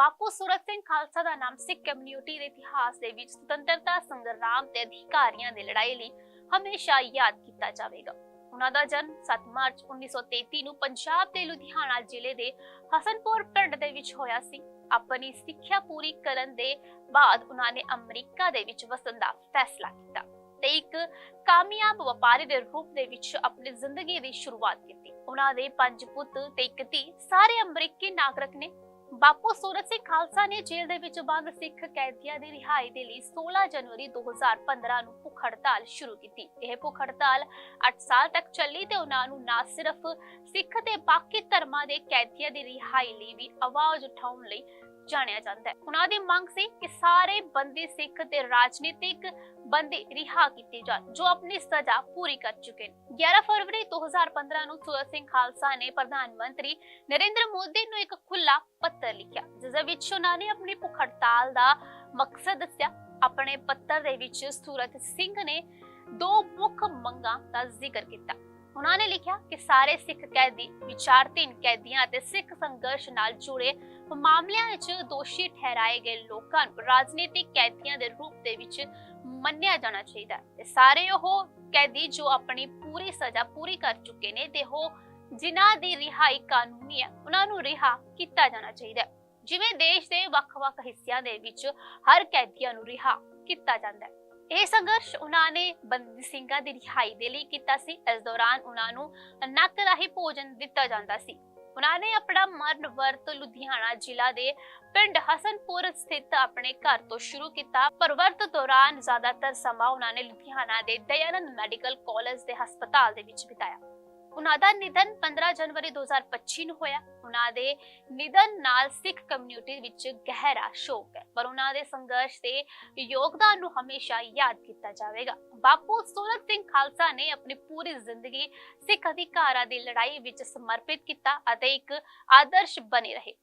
ਬਾਪੂ ਸੂਰਤ ਸਿੰਘ ਖਾਲਸਾ ਦਾ ਨਾਮ ਸਿੱਖ ਕਮਿਊਨਿਟੀ ਦੇ ਇਤਿਹਾਸ ਦੇ ਵਿੱਚ ਸੁਤੰਤਰਤਾ ਸੰਗਰਾਮ ਤੇ ਅਧਿਕਾਰੀਆਂ ਦੀ ਲੜਾਈ ਲਈ ਹਮੇਸ਼ਾ ਯਾਦ ਕੀਤਾ ਜਾਵੇਗਾ। ਉਹਨਾਂ ਦਾ ਜਨਮ 7 ਮਾਰਚ 1933 ਨੂੰ ਪੰਜਾਬ ਦੇ ਲੁਧਿਆਣਾ ਜ਼ਿਲ੍ਹੇ ਦੇ ਹਸਨਪੁਰ ਪਿੰਡ ਦੇ ਵਿੱਚ ਹੋਇਆ ਸੀ। ਆਪਣੀ ਸਿੱਖਿਆ ਪੂਰੀ ਕਰਨ ਦੇ ਬਾਅਦ ਉਹਨਾਂ ਨੇ ਅਮਰੀਕਾ ਦੇ ਵਿੱਚ ਵਸਣ ਦਾ ਫੈਸਲਾ ਕੀਤਾ ਤੇ ਇੱਕ ਕਾਮਯਾਬ ਵਪਾਰੀ ਦੇ ਰੂਪ ਦੇ ਵਿੱਚ ਆਪਣੀ ਜ਼ਿੰਦਗੀ ਦੀ ਸ਼ੁਰੂਆਤ ਕੀਤੀ। ਉਹਨਾਂ ਦੇ ਪੰਜ ਪੁੱਤ ਤੇ ਇੱਕ ਧੀ, ਸਾਰੇ ਅਮਰੀਕੀ ਨਾਗਰਿਕ ਨੇ ਬਾਪੂ ਸੂਰਤ ਸਿੰਘ ਖਾਲਸਾ ਨੇ ਜੇਲ੍ਹ ਦੇ ਵਿੱਚ ਬੰਦ ਸਿੱਖ ਕੈਦੀਆਂ ਦੀ ਰਿਹਾਈ ਦੇ ਲਈ 16 ਜਨਵਰੀ 2015 ਨੂੰ ਭੁੱਖ ਹੜਤਾਲ ਸ਼ੁਰੂ ਕੀਤੀ। ਇਹ ਭੁੱਖ ਹੜਤਾਲ 8 ਸਾਲ ਤੱਕ ਚੱਲੀ ਤੇ ਉਹਨਾਂ ਨੂੰ ਨਾ ਸਿਰਫ ਸਿੱਖ ਤੇ ਬਾਕੀ ਧਰਮਾਂ ਦੇ ਕੈਦੀਆਂ ਦੀ ਰਿਹਾਈ ਲਈ ਵੀ ਆਵਾਜ਼ ਉਠਾਉਣ ਲਈ ਜਾਣਿਆ ਜਾਂਦਾ ਹੈ। ਉਹਨਾਂ ਦੀ ਮੰਗ ਸੀ ਕਿ ਸਾਰੇ ਬੰਦੀ ਸਿੱਖ ਤੇ ਰਾਜਨੀਤਿਕ ਬੰਦੇ ਰਿਹਾ ਕੀਤੇ ਜਾਣ, ਜੋ ਆਪਣੀ ਸਜ਼ਾ ਪੂਰੀ ਕਰ ਚੁੱਕੇ ਨੇ। 11 ਫਰਵਰੀ 2015 ਨੂੰ ਸੂਰਤ ਸਿੰਘ ਖਾਲਸਾ ਨੇ ਪ੍ਰਧਾਨ ਮੰਤਰੀ ਨਰਿੰਦਰ ਮੋਦੀ ਨੂੰ ਇੱਕ ਖੁੱਲਾ ਪੱਤਰ ਲਿਖਿਆ ਜਿਸ ਵਿੱਚ ਉਹਨਾਂ ਨੇ ਆਪਣੀ ਭੁੱਖ ਹੜਤਾਲ ਦਾ ਮਕਸਦ ਦੱਸਿਆ। ਆਪਣੇ ਪੱਤਰ ਦੇ ਵਿੱਚ ਸੂਰਤ ਸਿੰਘ ਨੇ ਦੋ ਮੁੱਖ ਮੰਗਾਂ ਦਾ ਜ਼ਿਕਰ ਕੀਤਾ। ਉਹਨਾਂ ਨੇ ਲਿਖਿਆ ਕਿ ਸਾਰੇ ਸਿੱਖ ਕੈਦੀ, ਵਿਚਾਰਧੀਨ ਕੈਦੀਆਂ ਅਤੇ ਸਿੱਖ ਸੰਘਰਸ਼ ਨਾਲ ਜੁੜੇ ਮਾਮਲਿਆਂ ਵਿੱਚ ਦੋਸ਼ੀ ਠਹਿਰਾਏ ਗਏ ਲੋਕਾਂ ਨੂੰ ਰਾਜਨੀਤਿਕ ਕੈਦੀਆਂ ਦੇ ਰੂਪ ਦੇ ਵਿੱਚ ਮੰਨਿਆ ਜਾਣਾ ਚਾਹੀਦਾ ਤੇ ਸਾਰੇ ਉਹ ਕੈਦੀ ਜੋ ਆਪਣੀ ਪੂਰੀ ਸਜ਼ਾ ਪੂਰੀ ਕਰ ਚੁੱਕੇ ਨੇ ਤੇ ਉਹ ਜਿਨ੍ਹਾਂ ਦੀ ਰਿਹਾਈ ਕਾਨੂੰਨੀ ਹੈ, ਉਹਨਾਂ ਨੂੰ ਰਿਹਾ ਕੀਤਾ ਜਾਣਾ ਚਾਹੀਦਾ ਹੈ। ਜਿਵੇਂ ਦੇਸ਼ ਦੇ ਵੱਖ-ਵੱਖ ਹਿੱਸਿਆਂ ਦੇ ਵਿੱਚ ਹਰ ਕੈਦੀਆਂ ਨੂੰ ਰਿਹਾ ਕੀਤਾ ਜਾਂਦਾ ਹੈ। ਇਹ ਸੰਘਰਸ਼ ਉਹਨਾਂ ਨੇ ਬੰਦੀ ਸਿੰਘਾਂ ਦੀ ਰਿਹਾਈ ਦੇ ਲਈ ਕੀਤਾ ਸੀ। ਇਸ ਦੌਰਾਨ ਉਹਨਾਂ ਨੂੰ ਨੱਕ ਰਾਹੀਂ ਭੋਜਨ ਦਿੱਤਾ ਜਾਂਦਾ ਸੀ। ਉਹਨਾਂ ਨੇ ਆਪਣਾ ਮਰਨ ਵਰਤ ਲੁਧਿਆਣਾ ਜ਼ਿਲ੍ਹਾ ਦੇ ਪਿੰਡ ਹਸਨਪੁਰ ਸਥਿਤ ਆਪਣੇ ਘਰ ਤੋਂ ਸ਼ੁਰੂ ਕੀਤਾ। ਪਰ ਵਰਤ ਦੌਰਾਨ ਜ਼ਿਆਦਾਤਰ ਸਮਾਂ ਉਹਨਾਂ ਨੇ ਲੁਧਿਆਣਾ ਦੇ ਦਇਆਨੰਦ ਮੈਡੀਕਲ ਕਾਲਜ ਦੇ ਹਸਪਤਾਲ ਦੇ ਵਿੱਚ ਬਿਤਾਇਆ। ਉਹਨਾਂ ਦਾ ਨਿਧਨ 15 ਜਨਵਰੀ 2025 ਨੂੰ ਹੋਇਆ। ਉਹਨਾਂ ਦੇ ਨਿਧਨ ਨਾਲ ਸਿੱਖ ਕਮਿਊਨਿਟੀ ਵਿੱਚ ਗਹਿਰਾ ਸ਼ੋਕ ਹੈ। ਪਰ ਉਹਨਾਂ ਦੇ ਸੰਘਰਸ਼ ਦੇ ਯੋਗਦਾਨ ਨੂੰ ਹਮੇਸ਼ਾ ਯਾਦ ਕੀਤਾ ਜਾਵੇਗਾ। ਬਾਪੂ ਸੂਰਤ ਸਿੰਘ ਖਾਲਸਾ ਨੇ ਆਪਣੀ ਪੂਰੀ ਜ਼ਿੰਦਗੀ ਸਿੱਖ ਅਧਿਕਾਰਾਂ ਦੀ ਲੜਾਈ ਵਿੱਚ ਸਮਰਪਿਤ ਕੀਤਾ ਅਤੇ ਇੱਕ ਆਦਰਸ਼ ਬਣੇ ਰਹੇ।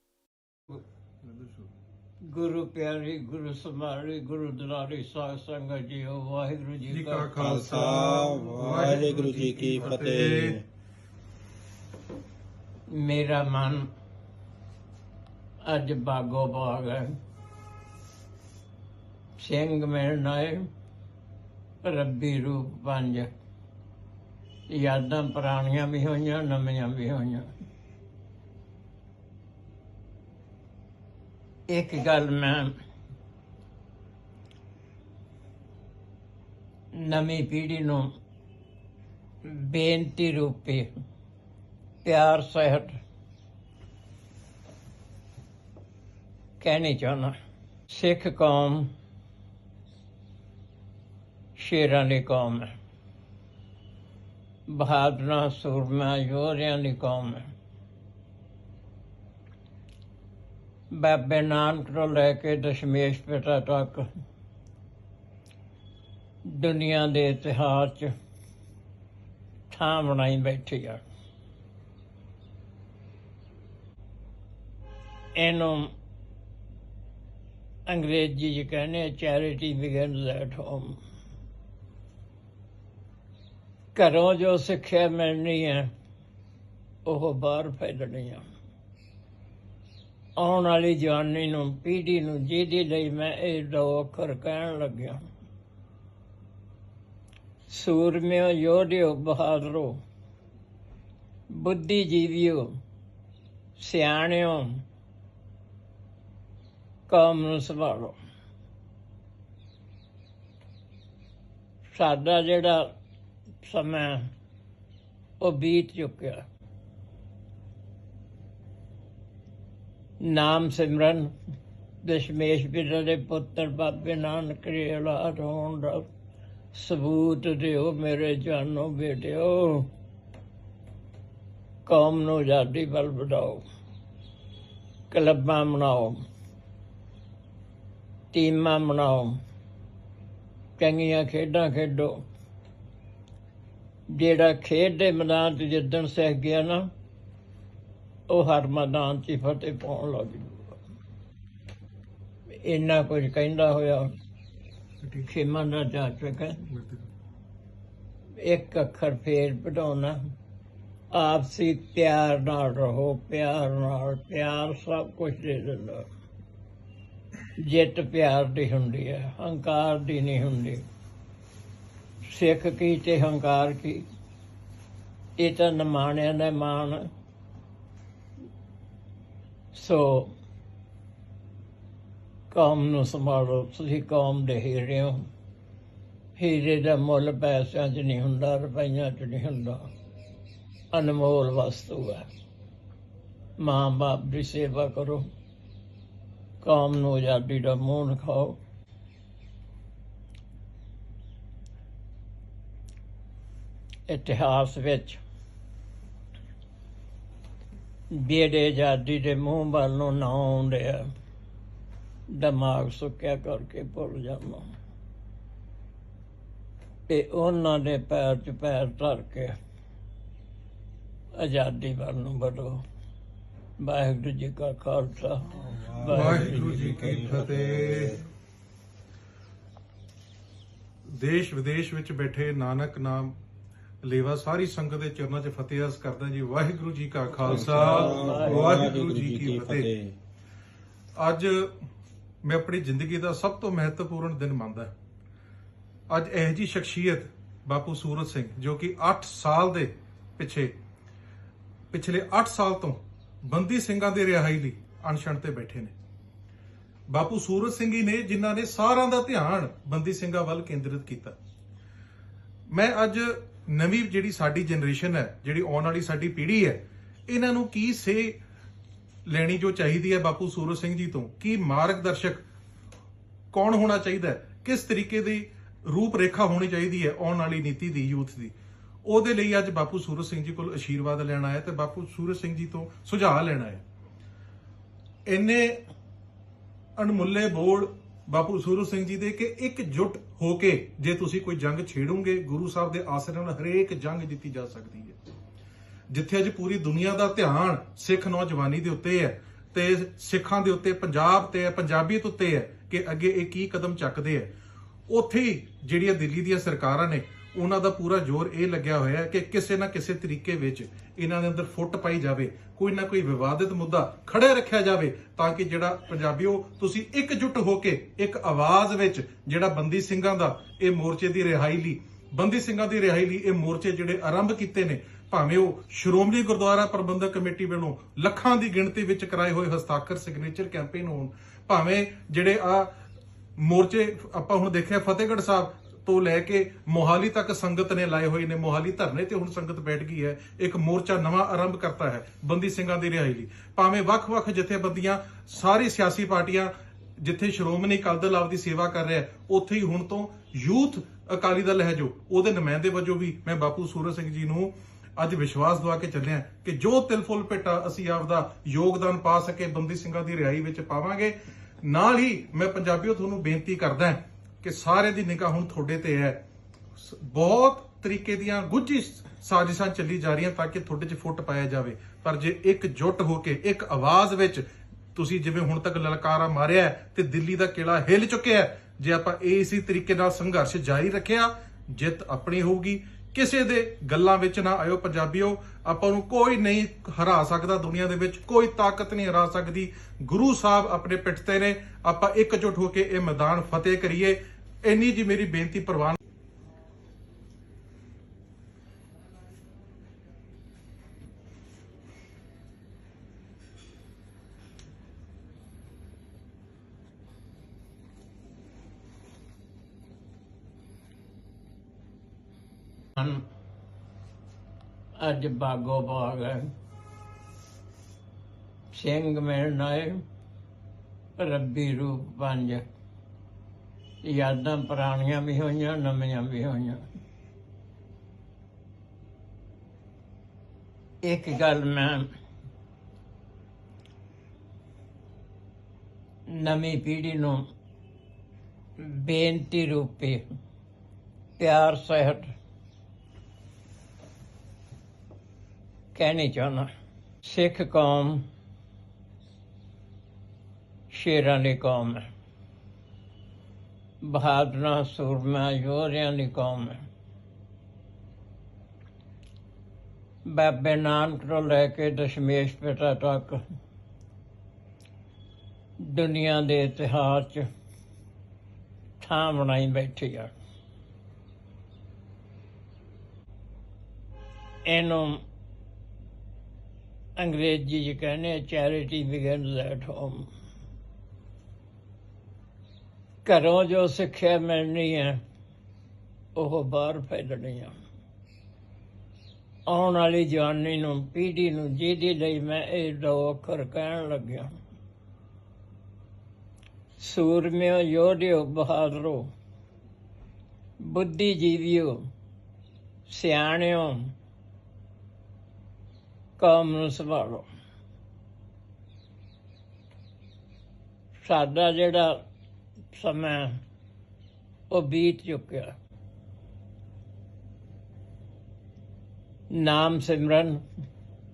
ਗੁਰੂ ਪਿਆਰੀ ਗੁਰੂ ਸਮਾਰੀ ਗੁਰੂ ਦੁਲਾਰੀ ਸਾਧ ਸੰਗਤ ਜੀਓ ਵਾਹਿਗੁਰੂ ਜੀ ਜੀ ਕਾ ਖਾਲਸਾ ਵਾਹਿਗੁਰੂ ਜੀ ਕੀ ਫਤਿਹ। ਮੇਰਾ ਮਨ ਅੱਜ ਬਾਗੋ ਬਾਗ ਹੈ। ਸਿੰਘ ਮਿਲਣ ਆਏ, ਰੱਬੀ ਰੂਪ ਪੰਜ। ਯਾਦਾਂ ਪੁਰਾਣੀਆਂ ਵੀ ਹੋਈਆਂ, ਨਵੀਆਂ ਵੀ ਹੋਈਆਂ। ਇੱਕ ਗੱਲ ਮੈਂ ਨਵੀਂ ਪੀੜ੍ਹੀ ਨੂੰ ਬੇਨਤੀ ਰੂਪੇ ਪਿਆਰ ਸਹਿਤ ਕਹਿਣੀ ਚਾਹੁੰਦਾ। ਸਿੱਖ ਕੌਮ ਸ਼ੇਰਾਂ ਦੀ ਕੌਮ ਹੈ। ਬਹਾਦਰਾਂ ਸੂਰਮਾ ਯੋਧਿਆਂ ਦੀ ਕੌਮ ਹੈ। ਬਾਬੇ ਨਾਨਕ ਤੋਂ ਲੈ ਕੇ ਦਸ਼ਮੇਸ਼ ਪਿਤਾ ਤੱਕ ਦੁਨੀਆ ਦੇ ਇਤਿਹਾਸ 'ਚ ਥਾਂ ਬਣਾਈ ਬੈਠੀ ਆ। ਇਹਨੂੰ ਅੰਗਰੇਜ਼ੀ 'ਚ ਕਹਿੰਦੇ ਚੈਰਿਟੀ ਬਿਗਨਸ ਐਟ ਹੋਮ ਘਰੋਂ ਜੋ ਸਿੱਖਿਆ ਮਿਲਣੀ ਹੈ ਉਹ ਬਾਹਰ ਫੈਲਣੀ ਆ। ਆਉਣ ਵਾਲੀ ਜਵਾਨੀ ਨੂੰ, ਪੀੜ੍ਹੀ ਨੂੰ, ਜਿਹਦੇ ਲਈ ਮੈਂ ਇਹ ਦੋ ਅੱਖਰ ਕਹਿਣ ਲੱਗਿਆ। ਸੂਰਮਿਓ, ਯੋਧਿਓ, ਬਹਾਦਰੋ, ਬੁੱਧੀਜੀਵਿਓ, ਸਿਆਣਿਓ ਕੌਮ ਨੂੰ ਸੰਭਾਲੋ। ਸਾਡਾ ਜਿਹੜਾ ਸਮਾਂ ਉਹ ਬੀਤ ਚੁੱਕਿਆ। ਨਾਮ ਸਿਮਰਨ ਦਸ਼ਮੇਸ਼ ਪਿਤਾ ਦੇ ਪੁੱਤਰ ਬਾਬੇ ਨਾਨਕ ਦੇ ਔਲਾਦ ਹੋਣ ਦਾ ਸਬੂਤ ਦਿਓ ਮੇਰੇ ਜਾਨੋ ਬੇਟਿਓ। ਕੌਮ ਨੂੰ ਆਜ਼ਾਦੀ ਵੱਲ ਵਧਾਓ। ਕਲੱਬਾਂ ਬਣਾਓ ਟੀਮਾਂ ਬਣਾਓ। ਚੰਗੀਆਂ ਖੇਡਾਂ ਖੇਡੋ। ਜਿਹੜਾ ਖੇਡ ਦੇ ਮੈਦਾਨ 'ਚ ਜਿੱਦਣ ਸਹਿ ਗਿਆ ਨਾ, ਉਹ ਹਰ ਮੈਦਾਨ 'ਚ ਹੀ ਫਤਿਹ ਪਾਉਣ ਲੱਗ ਜੂਗਾ। ਇੰਨਾ ਕੁਝ ਕਹਿੰਦਾ ਹੋਇਆ, ਖੇਮਾਂ ਦਾ ਜਾ ਚੁੱਕਾ ਇੱਕ ਅੱਖਰ ਫੇਰ ਪੜਾਉਣਾ ਆਪਸੀ ਪਿਆਰ ਨਾਲ ਰਹੋ, ਪਿਆਰ ਨਾਲ, ਪਿਆਰ ਸਭ ਕੁਝ ਦੇ ਦਿੰਦਾ। ਜਿੱਤ ਪਿਆਰ ਦੀ ਹੁੰਦੀ ਹੈ, ਹੰਕਾਰ ਦੀ ਨਹੀਂ ਹੁੰਦੀ। ਸਿੱਖ ਕੀ ਤੇ ਹੰਕਾਰ ਕੀ? ਇਹ ਤਾਂ ਨਮਾਣਿਆਂ ਦਾ ਮਾਣ। ਸੋ ਕੌਮ ਨੂੰ ਸੰਭਾਲੋ, ਤੁਸੀਂ ਕੌਮ ਦੇ ਹੀਰੇ ਹੋ। ਹੀਰੇ ਦਾ ਮੁੱਲ ਪੈਸਿਆਂ 'ਚ ਨਹੀਂ ਹੁੰਦਾ, ਰੁਪਈਆਂ 'ਚ ਨਹੀਂ ਹੁੰਦਾ। ਅਨਮੋਲ ਵਸਤੂ ਹੈ। ਮਾਂ ਬਾਪ ਦੀ ਸੇਵਾ ਕਰੋ। ਕੌਮ ਨੂੰ ਆਜ਼ਾਦੀ ਦਾ ਮੂੰਹ ਖਾਓ ਇਤਿਹਾਸ ਵਿੱਚ ਬੇੜੇ ਆਜ਼ਾਦੀ ਦੇ ਮੂੰਹ ਵੱਲ ਨੂੰ ਨਾ ਆਉਂਦੇ ਆ, ਦਿਮਾਗ ਸੁੱਕਿਆ ਕਰਕੇ ਭੁੱਲ ਜਾਂਦਾ ਤੇ ਉਹਨਾਂ ਦੇ ਪੈਰ 'ਚ ਪੈਰ ਧਰ ਕੇ ਆਜ਼ਾਦੀ ਵੱਲ ਨੂੰ ਵਧੋ। ਵਾਹਿਗੁਰੂ ਜੀ ਕਾ ਖਾਲਸਾ। ਵਾਹਿਗੁਰੂ ਜੀ ਕੀ ਫਤਿਹ। ਦੇਸ਼ ਵਿਦੇਸ਼ ਵਿੱਚ ਬੈਠੇ ਨਾਨਕ ਨਾਮ ਲੇਵਾ ਸਾਰੀ ਸੰਗਤ ਦੇ ਚਰਨਾਂ 'ਚ ਫਤਿਹ ਅਰਜ਼ ਕਰਦਾ ਜੀ। ਵਾਹਿਗੁਰੂ ਜੀ ਕਾ ਖਾਲਸਾ, ਵਾਹਿਗੁਰੂ ਜੀ ਕੀ ਫਤਿਹ। ਅੱਜ ਮੈਂ ਆਪਣੀ ਜ਼ਿੰਦਗੀ ਦਾ ਸਭ ਤੋਂ ਮਹੱਤਵਪੂਰਨ ਦਿਨ ਮੰਨਦਾ। ਅੱਜ ਇਹ ਜੀ ਸ਼ਖਸੀਅਤ ਬਾਪੂ ਸੂਰਤ ਸਿੰਘ ਜੋ ਕਿ 8 ਸਾਲ ਦੇ ਪਿੱਛੇ, ਪਿਛਲੇ 8 ਸਾਲ ਤੋਂ ਬੰਦੀ ਸਿੰਘਾਂ ਦੇ ਰਿਹਾਈ ਲਈ ਅਨਸ਼ਨ ਤੇ ਬੈਠੇ ਨੇ। ਬਾਪੂ ਸੂਰਤ ਸਿੰਘ ਹੀ ਨੇ, ਜਿਨ੍ਹਾਂ ਨੇ ਸਾਰਿਆਂ ਦਾ ਧਿਆਨ ਬੰਦੀ ਸਿੰਘਾਂ ਵੱਲ ਕੇਂਦਰਿਤ ਕੀਤਾ। ਮੈਂ ਅੱਜ ਨਵੀਂ ਜਿਹੜੀ ਸਾਡੀ ਜਨਰੇਸ਼ਨ ਹੈ, ਜਿਹੜੀ ਆਉਣ ਵਾਲੀ ਸਾਡੀ ਪੀੜ੍ਹੀ ਹੈ, ਇਹਨਾਂ ਨੂੰ ਕੀ ਸੇ ਲੈਣੀ ਜੋ ਚਾਹੀਦੀ ਹੈ ਬਾਪੂ ਸੂਰਜ ਸਿੰਘ ਜੀ ਤੋਂ? ਕੀ ਮਾਰਗਦਰਸ਼ਕ ਕੌਣ ਹੋਣਾ ਚਾਹੀਦਾ ਹੈ? ਕਿਸ ਤਰੀਕੇ ਦੀ ਰੂਪ ਰੇਖਾ ਹੋਣੀ ਚਾਹੀਦੀ ਹੈ ਆਉਣ ਵਾਲੀ ਨੀਤੀ ਦੀ, ਯੂਥ ਦੀ? ਉਹਦੇ ਲਈ ਅੱਜ ਬਾਪੂ ਸੂਰਜ ਸਿੰਘ ਜੀ ਕੋਲ ਅਸ਼ੀਰਵਾਦ ਲੈਣਾ ਹੈ ਤੇ ਬਾਪੂ ਸੂਰਜ ਸਿੰਘ ਜੀ ਤੋਂ ਸੁਝਾਅ ਲੈਣਾ ਹੈ ਇੰਨੇ ਅਣਮੁੱਲੇ ਬੋਲ ਬਾਪੂ ਸੂਰਤ ਸਿੰਘ ਜੀ ਦੇ ਕਿ ਇੱਕ ਇਕਜੁੱਟ ਹੋ ਕੇ ਜੇ ਤੁਸੀਂ ਕੋਈ ਜੰਗ ਛੇੜੋਗੇ, ਗੁਰੂ ਸਾਹਿਬ ਦੇ ਆਸਰੇ ਨਾਲ ਹਰੇਕ ਜੰਗ ਜਿੱਤੀ ਜਾ ਸਕਦੀ ਹੈ। ਜਿੱਥੇ ਅੱਜ ਪੂਰੀ ਦੁਨੀਆ ਦਾ ਧਿਆਨ ਸਿੱਖ ਨੌਜਵਾਨੀ ਦੇ ਉੱਤੇ ਹੈ ਤੇ ਸਿੱਖਾਂ ਦੇ ਉੱਤੇ, ਪੰਜਾਬ ਤੇ ਪੰਜਾਬੀਅਤ ਉੱਤੇ ਹੈ ਕਿ ਅੱਗੇ ਇਹ ਕੀ ਕਦਮ ਚੱਕਦੇ ਹੈ। ਉੱਥੇ ਹੀ ਜਿਹੜੀਆਂ ਦਿੱਲੀ ਦੀਆਂ ਸਰਕਾਰਾਂ ਨੇ ਉਹਨਾਂ ਦਾ ਪੂਰਾ ਜ਼ੋਰ ਇਹ ਲੱਗਿਆ ਹੋਇਆ ਹੈ ਕਿ ਕਿਸੇ ਨਾ ਕਿਸੇ ਤਰੀਕੇ ਵਿੱਚ ਇਹਨਾਂ ਦੇ ਅੰਦਰ ਫੁੱਟ ਪਾਈ ਜਾਵੇ, ਕੋਈ ਨਾ ਕੋਈ ਵਿਵਾਦਿਤ ਮੁੱਦਾ ਖੜੇ ਰੱਖਿਆ ਜਾਵੇ ਤਾਂ ਕਿ ਜਿਹੜਾ ਪੰਜਾਬੀਓ, ਤੁਸੀਂ ਇਕਜੁੱਟ ਹੋ ਕੇ ਇੱਕ ਆਵਾਜ਼ ਵਿੱਚ ਜਿਹੜਾ ਬੰਦੀ ਸਿੰਘਾਂ ਦਾ ਇਹ ਮੋਰਚੇ ਦੀ ਰਿਹਾਈ ਲਈ, ਬੰਦੀ ਸਿੰਘਾਂ ਦੀ ਰਿਹਾਈ ਲਈ ਇਹ ਮੋਰਚੇ ਜਿਹੜੇ ਆਰੰਭ ਕੀਤੇ ਨੇ, ਭਾਵੇਂ ਉਹ ਸ਼੍ਰੋਮਣੀ ਗੁਰਦੁਆਰਾ ਪ੍ਰਬੰਧਕ ਕਮੇਟੀ ਵੱਲੋਂ ਲੱਖਾਂ ਦੀ ਗਿਣਤੀ ਵਿੱਚ ਕਰਾਏ ਹੋਏ ਹਸਤਾਖਰ ਸਿਗਨੇਚਰ ਕੈਂਪੇਨ ਹੋਣ, ਭਾਵੇਂ ਜਿਹੜੇ ਆ ਮੋਰਚੇ, ਆਪਾਂ ਹੁਣ ਦੇਖਿਆ ਫਤਿਹਗੜ੍ਹ ਸਾਹਿਬ ਤੋਂ ਲੈ ਕੇ ਮੋਹਾਲੀ ਤੱਕ ਸੰਗਤ ਨੇ ਲਾਏ ਹੋਏ ਨੇ। ਮੋਹਾਲੀ ਧਰਨੇ ਤੇ ਹੁਣ ਸੰਗਤ ਬੈਠ ਗਈ ਹੈ। ਇੱਕ ਮੋਰਚਾ ਨਵਾਂ ਆਰੰਭ ਕਰਤਾ ਹੈ ਬੰਦੀ ਸਿੰਘਾਂ ਦੀ ਰਿਹਾਈ ਲਈ। ਭਾਵੇਂ ਵੱਖ-ਵੱਖ ਜਥੇਬੰਦੀਆਂ, ਸਾਰੀ ਸਿਆਸੀ ਪਾਰਟੀਆਂ ਜਿੱਥੇ ਸ਼੍ਰੋਮਣੀ ਅਕਾਲੀ ਦਲ ਆਪਦੀ ਸੇਵਾ ਕਰ ਰਿਹਾ ਉੱਥੇ ਹੀ ਹੁਣ ਤੋਂ ਯੂਥ ਅਕਾਲੀ ਦਲ ਹੈ ਜੋ, ਉਹਦੇ ਨੁਮਾਇੰਦੇ ਵਜੋਂ ਵੀ ਮੈਂ ਬਾਪੂ ਸੂਰਜ ਸਿੰਘ ਜੀ ਨੂੰ ਅੱਜ ਵਿਸ਼ਵਾਸ ਦਵਾ ਕੇ ਚੱਲਿਆ ਕਿ ਜੋ ਤਿਲ ਫੁੱਲ ਭੇਟਾ ਅਸੀਂ ਆਪਦਾ ਯੋਗਦਾਨ ਪਾ ਸਕੇ, ਬੰਦੀ ਸਿੰਘਾਂ ਦੀ ਰਿਹਾਈ ਵਿੱਚ ਪਾਵਾਂਗੇ। ਨਾਲ ਹੀ ਮੈਂ ਪੰਜਾਬੀਓ ਤੁਹਾਨੂੰ ਬੇਨਤੀ ਕਰਦਾ ਕਿ ਸਾਰੇ ਦੀ ਨਿਗਾਹ ਹੁਣ ਤੁਹਾਡੇ ਤੇ ਹੈ। ਬਹੁਤ ਤਰੀਕੇ ਦੀਆਂ ਗੁੱਝੀ ਸਾਜ਼ਿਸ਼ਾਂ ਚੱਲੀ ਜਾ ਰਹੀਆਂ ਤਾਂ ਕਿ ਤੁਹਾਡੇ 'ਚ ਫੁੱਟ ਪਾਇਆ ਜਾਵੇ। ਪਰ ਜੇ ਇੱਕ ਜੁੱਟ ਹੋ ਕੇ, ਇੱਕ ਆਵਾਜ਼ ਵਿੱਚ ਤੁਸੀਂ ਜਿਵੇਂ ਹੁਣ ਤੱਕ ਲਲਕਾਰਾ ਮਾਰਿਆ ਤੇ ਦਿੱਲੀ ਦਾ ਕਿਲਾ ਹਿੱਲ ਚੁੱਕਿਆ ਜੇ ਆਪਾਂ ਇਸੇ ਤਰੀਕੇ ਨਾਲ ਸੰਘਰਸ਼ ਜਾਰੀ ਰੱਖਿਆ, ਜਿੱਤ ਆਪਣੀ ਹੋਊਗੀ। ਕਿਸੇ ਦੇ ਗੱਲਾਂ ਵਿੱਚ ਨਾ ਆਇਓ ਪੰਜਾਬੀਓ। ਆਪਾਂ ਨੂੰ ਕੋਈ ਨਹੀਂ ਹਰਾ ਸਕਦਾ ਦੁਨੀਆ ਦੇ ਵਿੱਚ, ਕੋਈ ਤਾਕਤ ਨਹੀਂ ਹਰਾ ਸਕਦੀ। ਗੁਰੂ ਸਾਹਿਬ ਆਪਣੇ ਪਿੱਠ ਤੇ ਨੇ। ਆਪਾਂ ਇਕਜੁੱਟ ਹੋ ਕੇ ਇਹ ਮੈਦਾਨ ਫਤਿਹ ਕਰੀਏ। ਇੰਨੀ ਜੀ ਮੇਰੀ ਬੇਨਤੀ ਪ੍ਰਵਾਨ ਹਨ। ਅੱਜ ਬਾਗੋ ਬਾਗ ਹੈ। ਸਿੰਘ ਮਿਲਣ ਆਏ ਰੱਬੀ ਰੂਪ ਪੰਜ। ਯਾਦਾਂ ਪੁਰਾਣੀਆਂ ਵੀ ਹੋਈਆਂ, ਨਵੀਆਂ ਵੀ ਹੋਈਆਂ। ਇੱਕ ਗੱਲ ਮੈਂ ਨਵੀਂ ਪੀੜ੍ਹੀ ਨੂੰ ਬੇਨਤੀ ਰੂਪੇ ਪਿਆਰ, ਸਹਿਤ ਕਹਿਣੀ ਚਾਹੁੰਦਾ। ਸਿੱਖ ਕੌਮ ਸ਼ੇਰਾਂ ਦੀ ਕੌਮ ਹੈ। ਬਹਾਦਰਾਂ ਸੂਰਮਾ ਯੋਧਿਆਂ ਦੀ ਕੌਮ ਹੈ। ਬਾਬੇ ਨਾਨਕ ਤੋਂ ਲੈ ਕੇ ਦਸ਼ਮੇਸ਼ ਪਿਤਾ ਤੱਕ ਦੁਨੀਆ ਦੇ ਇਤਿਹਾਸ 'ਚ ਥਾਂ ਬਣਾਈ ਬੈਠੀ ਆ। ਇਹਨੂੰ ਅੰਗਰੇਜ਼ੀ 'ਚ ਕਹਿੰਦੇ ਚੈਰਿਟੀ ਬਿਗਨਸ ਐਟ ਹੋਮ ਘਰੋਂ ਜੋ ਸਿੱਖਿਆ ਮਿਲਣੀ ਹੈ ਉਹ ਬਾਹਰ ਫੈਲਣੀ ਆ। ਆਉਣ ਵਾਲੀ ਜਵਾਨੀ ਨੂੰ, ਪੀੜ੍ਹੀ ਨੂੰ, ਜਿਹਦੇ ਲਈ ਮੈਂ ਇਹ ਦੋ ਅੱਖਰ ਕਹਿਣ ਲੱਗਿਆ। ਸੂਰਮਿਓ, ਯੋਧਿਓ, ਬਹਾਦਰੋ। ਬੁੱਧੀਜੀਵੀਓ, ਸਿਆਣਿਓ ਕੌਮ ਨੂੰ ਸੰਭਾਲੋ ਸਾਡਾ ਜਿਹੜਾ ਸਮਾਂ ਉਹ ਬੀਤ ਚੁੱਕਿਆ। ਨਾਮ ਸਿਮਰਨ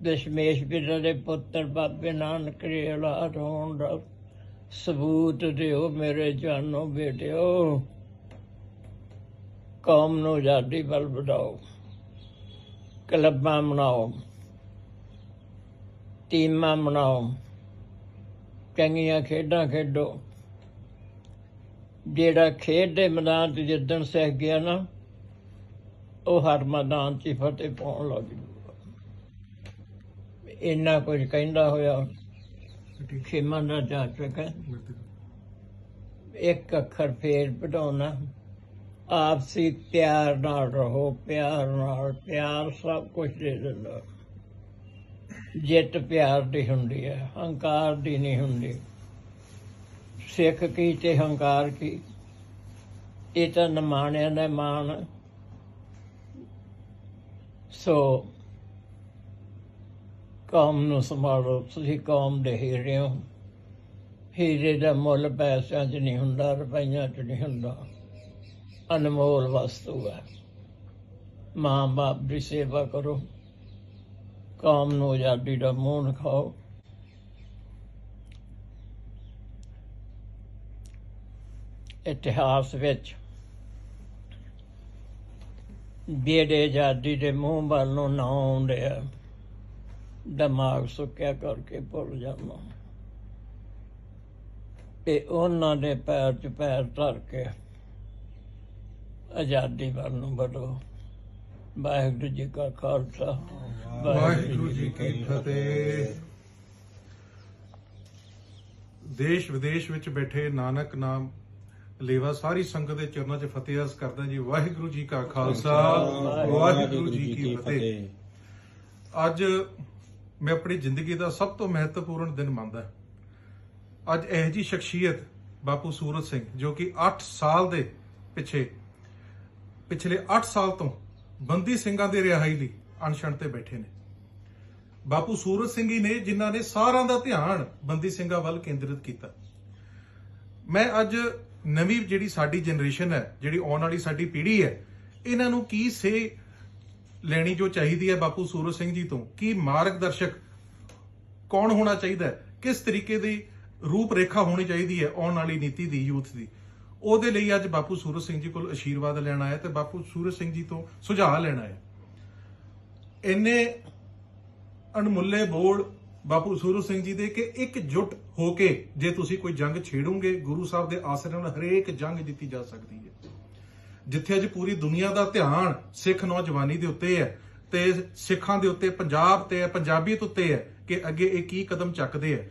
ਦਸ਼ਮੇਸ਼ ਪਿਤਾ ਦੇ ਪੁੱਤਰ ਬਾਬੇ ਨਾਨਕ ਦੇ ਔਲਾਦ ਹੋਣ ਦਾ ਸਬੂਤ ਦਿਓ ਮੇਰੇ ਜਾਨੋ ਬੇਟਿਓ। ਕੌਮ ਨੂੰ ਆਜ਼ਾਦੀ ਵੱਲ ਵਧਾਓ। ਕਲੱਬਾਂ ਬਣਾਓ ਟੀਮਾਂ ਬਣਾਓ। ਚੰਗੀਆਂ ਖੇਡਾਂ ਖੇਡੋ। ਜਿਹੜਾ ਖੇਡ ਦੇ ਮੈਦਾਨ 'ਚ ਜਿੱਦਣ ਸਹਿ ਗਿਆ ਨਾ, ਉਹ ਹਰ ਮੈਦਾਨ 'ਚ ਹੀ ਫਤਿਹ ਪਾਉਣ ਲੱਗ ਜੂਗਾ। ਇੰਨਾ ਕੁਝ ਕਹਿੰਦਾ ਹੋਇਆ, ਖੇਮਾਂ ਦਾ ਜਾ ਚੁੱਕਾ ਇੱਕ ਅੱਖਰ ਫੇਰ ਪੜਾਉਣਾ ਆਪਸੀ ਪਿਆਰ ਨਾਲ ਰਹੋ, ਪਿਆਰ ਨਾਲ, ਪਿਆਰ ਸਭ ਕੁਝ ਦੇ ਦਿੰਦਾ। ਜਿੱਤ ਪਿਆਰ ਦੀ ਹੁੰਦੀ ਹੈ, ਹੰਕਾਰ ਦੀ ਨਹੀਂ ਹੁੰਦੀ। ਸਿੱਖ ਕੀ ਤੇ ਹੰਕਾਰ ਕੀ? ਇਹ ਤਾਂ ਨਮਾਣਿਆਂ ਦਾ ਮਾਣ ਸੋ ਕੌਮ ਨੂੰ ਸੰਭਾਲੋ, ਤੁਸੀਂ ਕੌਮ ਦੇ ਹੀਰੇ ਹੋ। ਹੀਰੇ ਦਾ ਮੁੱਲ ਪੈਸਿਆਂ 'ਚ ਨਹੀਂ ਹੁੰਦਾ, ਰੁਪਈਆਂ 'ਚ ਨਹੀਂ ਹੁੰਦਾ। ਅਨਮੋਲ ਵਸਤੂ ਹੈ। ਮਾਂ ਬਾਪ ਦੀ ਸੇਵਾ ਕਰੋ। ਕੌਮ ਨੂੰ ਆਜ਼ਾਦੀ ਦਾ ਮੂੰਹ ਖਾਓ ਇਤਿਹਾਸ ਵਿੱਚ ਜਿਹੜੇ ਆਜ਼ਾਦੀ ਦੇ ਮੂੰਹ ਵੱਲ ਨੂੰ ਨਾ ਆਉਂਦੇ ਆ, ਦਿਮਾਗ ਸੁੱਕਿਆ ਕਰਕੇ ਭੁੱਲ ਜਾਂਦਾ। ਤੇ ਉਹਨਾਂ ਦੇ ਪੈਰ 'ਚ ਪੈਰ ਧਰ ਕੇ ਆਜ਼ਾਦੀ ਵੱਲ ਨੂੰ ਵਧੋ। ਵਾਹਿਗੁਰੂ ਜੀ ਕਾ ਖਾਲਸਾ ਵਾਹਿਗੁਰੂ ਜੀ ਕੀ ਫਤਿਹ। ਦੇਸ਼ ਵਿਦੇਸ਼ ਵਿੱਚ ਬੈਠੇ ਨਾਨਕ ਨਾਮ ਲੇਵਾ ਸਾਰੀ ਸੰਗਤ ਦੇ ਚਰਨਾਂ 'ਚ ਫਤਿਹ ਅਰਜ਼ ਕਰਦਾ ਜੀ। ਵਾਹਿਗੁਰੂ ਜੀ ਕਾ ਖਾਲਸਾ ਵਾਹਿਗੁਰੂ ਜੀ ਕੀ ਫਤਿਹ। ਅੱਜ ਮੈਂ ਆਪਣੀ ਜ਼ਿੰਦਗੀ ਦਾ ਸਭ ਤੋਂ ਮਹੱਤਵਪੂਰਨ ਦਿਨ ਮੰਨਦਾ ਅੱਜ ਇਹ ਜੀ ਸ਼ਖਸੀਅਤ ਬਾਪੂ ਸੂਰਤ ਸਿੰਘ ਜੋ ਕਿ 8 ਸਾਲ ਦੇ ਪਿੱਛੇ ਪਿਛਲੇ 8 ਸਾਲ ਤੋਂ ਬੰਦੀ ਸਿੰਘਾਂ ਦੇ ਰਿਹਾਈ ਲਈ ਅਨਸ਼ਨ ਤੇ ਬੈਠੇ ਨੇ। ਬਾਪੂ ਸੂਰਤ ਸਿੰਘ ਹੀ ਨੇ, ਜਿਨ੍ਹਾਂ ਨੇ ਸਾਰਿਆਂ ਦਾ ਧਿਆਨ ਬੰਦੀ ਸਿੰਘਾਂ ਵੱਲ ਕੇਂਦਰਿਤ ਕੀਤਾ। ਮੈਂ ਅੱਜ ਨਵੀਂ ਜਿਹੜੀ ਸਾਡੀ ਜਨਰੇਸ਼ਨ ਹੈ, ਜਿਹੜੀ ਆਉਣ ਵਾਲੀ ਸਾਡੀ ਪੀੜ੍ਹੀ ਹੈ, ਇਹਨਾਂ ਨੂੰ ਕੀ ਸੇ ਲੈਣੀ ਜੋ ਚਾਹੀਦੀ ਹੈ ਬਾਪੂ ਸੂਰਜ ਸਿੰਘ ਜੀ ਤੋਂ? ਕੀ ਮਾਰਗਦਰਸ਼ਕ ਕੌਣ ਹੋਣਾ ਚਾਹੀਦਾ ਹੈ? ਕਿਸ ਤਰੀਕੇ ਦੀ ਰੂਪ ਰੇਖਾ ਹੋਣੀ ਚਾਹੀਦੀ ਹੈ ਆਉਣ ਵਾਲੀ ਨੀਤੀ ਦੀ, ਯੂਥ ਦੀ? ਉਹਦੇ ਲਈ ਅੱਜ ਬਾਪੂ ਸੂਰਜ ਸਿੰਘ ਜੀ ਕੋਲ ਅਸ਼ੀਰਵਾਦ ਲੈਣਾ ਹੈ ਤੇ ਬਾਪੂ ਸੂਰਜ ਸਿੰਘ ਜੀ ਤੋਂ ਸੁਝਾਅ ਲੈਣਾ ਹੈ ਇੰਨੇ ਅਣਮੁੱਲੇ ਬੋਲ ਬਾਪੂ ਸੂਰਜ ਸਿੰਘ ਜੀ ਦੇ ਕਿ ਇੱਕ ਇਕਜੁੱਟ ਹੋ ਕੇ ਜੇ ਤੁਸੀਂ ਕੋਈ ਜੰਗ ਛੇੜੋਗੇ, ਗੁਰੂ ਸਾਹਿਬ ਦੇ ਆਸਰੇ ਨਾਲ ਹਰੇਕ ਜੰਗ ਜਿੱਤੀ ਜਾ ਸਕਦੀ ਹੈ। ਜਿੱਥੇ ਅੱਜ ਪੂਰੀ ਦੁਨੀਆ ਦਾ ਧਿਆਨ ਸਿੱਖ ਨੌਜਵਾਨੀ ਦੇ ਉੱਤੇ ਹੈ ਤੇ ਸਿੱਖਾਂ ਦੇ ਉੱਤੇ ਪੰਜਾਬ ਤੇ ਪੰਜਾਬੀਅਤ ਉੱਤੇ ਹੈ ਕਿ ਅੱਗੇ ਇਹ ਕੀ ਕਦਮ ਚੱਕਦੇ ਹੈ।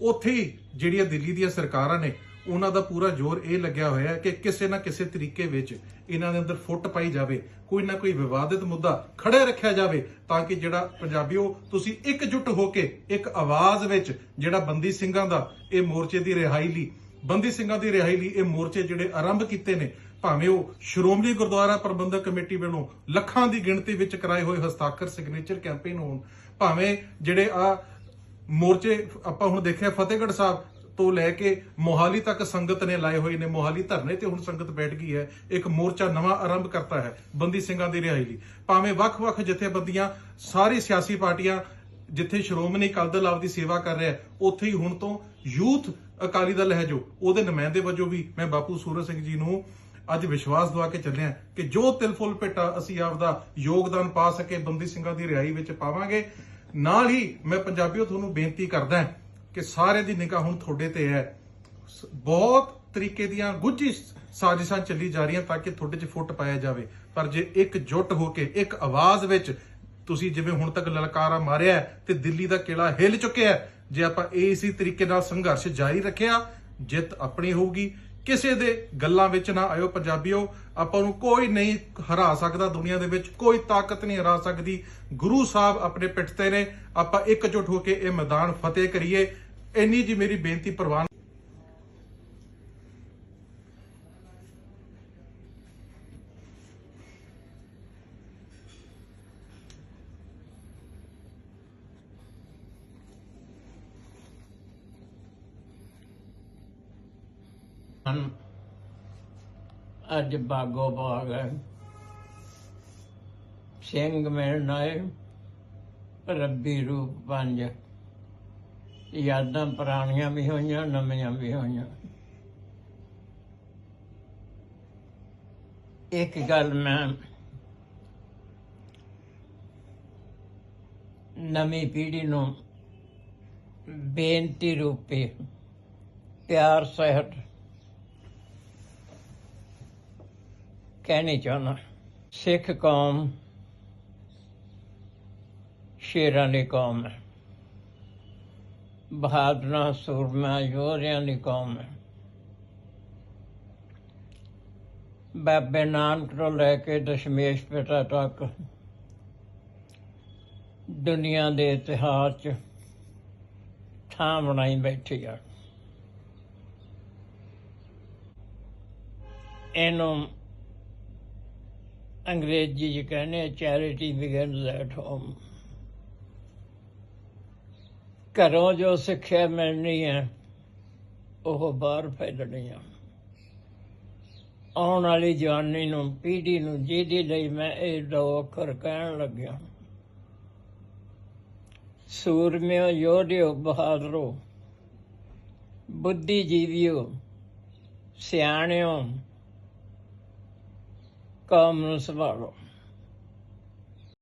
ਉੱਥੇ ਹੀ ਜਿਹੜੀਆਂ ਦਿੱਲੀ ਦੀਆਂ ਸਰਕਾਰਾਂ ਨੇ ਉਹਨਾਂ ਦਾ ਪੂਰਾ ਜ਼ੋਰ ਇਹ ਲੱਗਿਆ ਹੋਇਆ ਹੈ ਕਿ ਕਿਸੇ ਨਾ ਕਿਸੇ ਤਰੀਕੇ ਵਿੱਚ ਇਹਨਾਂ ਦੇ ਅੰਦਰ ਫੁੱਟ ਪਾਈ ਜਾਵੇ, ਕੋਈ ਨਾ ਕੋਈ ਵਿਵਾਦਿਤ ਮੁੱਦਾ ਖੜੇ ਰੱਖਿਆ ਜਾਵੇ ਤਾਂ ਕਿ ਜਿਹੜਾ ਪੰਜਾਬੀਓ, ਤੁਸੀਂ ਇਕਜੁੱਟ ਹੋ ਕੇ ਇੱਕ ਆਵਾਜ਼ ਵਿੱਚ ਜਿਹੜਾ ਬੰਦੀ ਸਿੰਘਾਂ ਦਾ ਇਹ ਮੋਰਚੇ ਦੀ ਰਿਹਾਈ ਲਈ, ਬੰਦੀ ਸਿੰਘਾਂ ਦੀ ਰਿਹਾਈ ਲਈ ਇਹ ਮੋਰਚੇ ਜਿਹੜੇ ਆਰੰਭ ਕੀਤੇ ਨੇ, ਭਾਵੇਂ ਉਹ ਸ਼੍ਰੋਮਣੀ ਗੁਰਦੁਆਰਾ ਪ੍ਰਬੰਧਕ ਕਮੇਟੀ ਵੱਲੋਂ ਲੱਖਾਂ ਦੀ ਗਿਣਤੀ ਵਿੱਚ ਕਰਾਏ ਹੋਏ ਹਸਤਾਖਰ ਸਿਗਨੇਚਰ ਕੈਂਪੇਨ ਹੋਣ, ਭਾਵੇਂ ਜਿਹੜੇ ਆ ਮੋਰਚੇ, ਆਪਾਂ ਹੁਣ ਦੇਖਿਆ ਫਤਿਹਗੜ੍ਹ ਸਾਹਿਬ ਤੋਂ ਲੈ ਕੇ ਮੋਹਾਲੀ ਤੱਕ ਸੰਗਤ ਨੇ ਲਾਏ ਹੋਏ ਨੇ। ਮੋਹਾਲੀ ਧਰਨੇ ਤੇ ਹੁਣ ਸੰਗਤ ਬੈਠ ਗਈ ਹੈ। ਇੱਕ ਮੋਰਚਾ ਨਵਾਂ ਆਰੰਭ ਕਰਤਾ ਹੈ ਬੰਦੀ ਸਿੰਘਾਂ ਦੀ ਰਿਹਾਈ ਲਈ। ਭਾਵੇਂ ਵੱਖ-ਵੱਖ ਜਥੇਬੰਦੀਆਂ, ਸਾਰੀ ਸਿਆਸੀ ਪਾਰਟੀਆਂ ਜਿੱਥੇ ਸ਼੍ਰੋਮਣੀ ਅਕਾਲੀ ਦਲ ਆਪਦੀ ਸੇਵਾ ਕਰ ਰਿਹਾ ਉੱਥੇ ਹੀ ਹੁਣ ਤੋਂ ਯੂਥ ਅਕਾਲੀ ਦਲ ਹੈ ਜੋ, ਉਹਦੇ ਨੁਮਾਇੰਦੇ ਵਜੋਂ ਵੀ ਮੈਂ ਬਾਪੂ ਸੂਰਜ ਸਿੰਘ ਜੀ ਨੂੰ ਅੱਜ ਵਿਸ਼ਵਾਸ ਦਵਾ ਕੇ ਚੱਲਿਆ ਕਿ ਜੋ ਤਿਲ ਫੁੱਲ ਭੇਟਾ ਅਸੀਂ ਆਪਦਾ ਯੋਗਦਾਨ ਪਾ ਸਕੇ, ਬੰਦੀ ਸਿੰਘਾਂ ਦੀ ਰਿਹਾਈ ਵਿੱਚ ਪਾਵਾਂਗੇ। ਨਾਲ ਹੀ ਮੈਂ ਪੰਜਾਬੀਓ, ਤੁਹਾਨੂੰ ਬੇਨਤੀ ਕਰਦਾ ਕਿ ਸਾਰੇ ਦੀ ਨਿਗਾਹ ਹੁਣ ਤੁਹਾਡੇ ਤੇ ਹੈ। ਬਹੁਤ ਤਰੀਕੇ ਦੀਆਂ ਗੁੱਝੀ ਸਾਜ਼ਿਸ਼ਾਂ ਚੱਲੀ ਜਾ ਰਹੀਆਂ ਤਾਂ ਕਿ ਤੁਹਾਡੇ 'ਚ ਫੁੱਟ ਪਾਇਆ ਜਾਵੇ। ਪਰ ਜੇ ਇੱਕ ਜੁੱਟ ਹੋ ਕੇ, ਇੱਕ ਆਵਾਜ਼ ਵਿੱਚ ਤੁਸੀਂ ਜਿਵੇਂ ਹੁਣ ਤੱਕ ਲਲਕਾਰਾ ਮਾਰਿਆ ਤੇ ਦਿੱਲੀ ਦਾ ਕਿਲਾ ਹਿੱਲ ਚੁੱਕਿਆ ਜੇ ਆਪਾਂ ਇਸੇ ਤਰੀਕੇ ਨਾਲ ਸੰਘਰਸ਼ ਜਾਰੀ ਰੱਖਿਆ, ਜਿੱਤ ਆਪਣੀ ਹੋਊਗੀ। ਕਿਸੇ ਦੇ ਗੱਲਾਂ ਵਿੱਚ ਨਾ ਆਇਓ ਪੰਜਾਬੀਓ, ਆਪਾਂ ਨੂੰ ਕੋਈ ਨਹੀਂ ਹਰਾ ਸਕਦਾ ਦੁਨੀਆ ਦੇ ਵਿੱਚ, ਕੋਈ ਤਾਕਤ ਨਹੀਂ ਹਰਾ ਸਕਦੀ। ਗੁਰੂ ਸਾਹਿਬ ਆਪਣੇ ਪਿੱਠ ਤੇ ਨੇ, ਆਪਾਂ ਇਕਜੁੱਟ ਹੋ ਕੇ ਇਹ ਮੈਦਾਨ ਫਤਿਹ ਕਰੀਏ। ਇੰਨੀ ਜੀ ਮੇਰੀ ਬੇਨਤੀ ਪ੍ਰਵਾਨ ਅੱਜ ਬਾਗੋ ਬਾਗ ਹੈ। ਸਿੰਘ ਮਿਲਣ ਆਏ। ਰੱਬੀ ਰੂਪ ਪੰਜ। ਯਾਦਾਂ ਪੁਰਾਣੀਆਂ ਵੀ ਹੋਈਆਂ, ਨਵੀਆਂ ਵੀ ਹੋਈਆਂ। ਇੱਕ ਗੱਲ ਮੈਂ ਨਵੀਂ ਪੀੜ੍ਹੀ ਨੂੰ ਬੇਨਤੀ ਰੂਪੇ ਪਿਆਰ, ਸਹਿਤ ਕਹਿਣੀ ਚਾਹੁੰਦਾ। ਸਿੱਖ ਕੌਮ ਸ਼ੇਰਾਂ ਦੀ ਕੌਮ ਹੈ। ਬਹਾਦਰਾਂ, ਸੂਰਮਾ, ਯੋਧਿਆਂ ਦੀ ਕੌਮ ਹੈ। ਬਾਬੇ ਨਾਨਕ ਤੋਂ ਲੈ ਕੇ ਦਸ਼ਮੇਸ਼ ਪਿਤਾ ਤੱਕ ਦੁਨੀਆ ਦੇ ਇਤਿਹਾਸ 'ਚ ਥਾਂ ਬਣਾਈ ਬੈਠੀ ਆ। ਇਹਨੂੰ ਅੰਗਰੇਜ਼ੀ ਚ ਕਹਿੰਦੇ ਚੈਰਿਟੀ ਬਿਗਨਸ ਐਟ ਹੋਮ ਘਰੋਂ ਜੋ ਸਿੱਖਿਆ ਮਿਲਣੀ ਹੈ, ਉਹ ਬਾਹਰ ਫੈਲਣੀ ਆ। ਆਉਣ ਵਾਲੀ ਜਵਾਨੀ ਨੂੰ, ਪੀੜ੍ਹੀ ਨੂੰ, ਜਿਹਦੇ ਲਈ ਮੈਂ ਇਹ ਦੋ ਅੱਖਰ ਕਹਿਣ ਲੱਗਿਆ। ਸੂਰਮਿਓ, ਯੋਧਿਓ, ਬਹਾਦਰੋ, ਬੁੱਧੀਜੀਵੀਓ, ਸਿਆਣਿਓ, ਕੌਮ ਨੂੰ ਸੰਭਾਲੋ।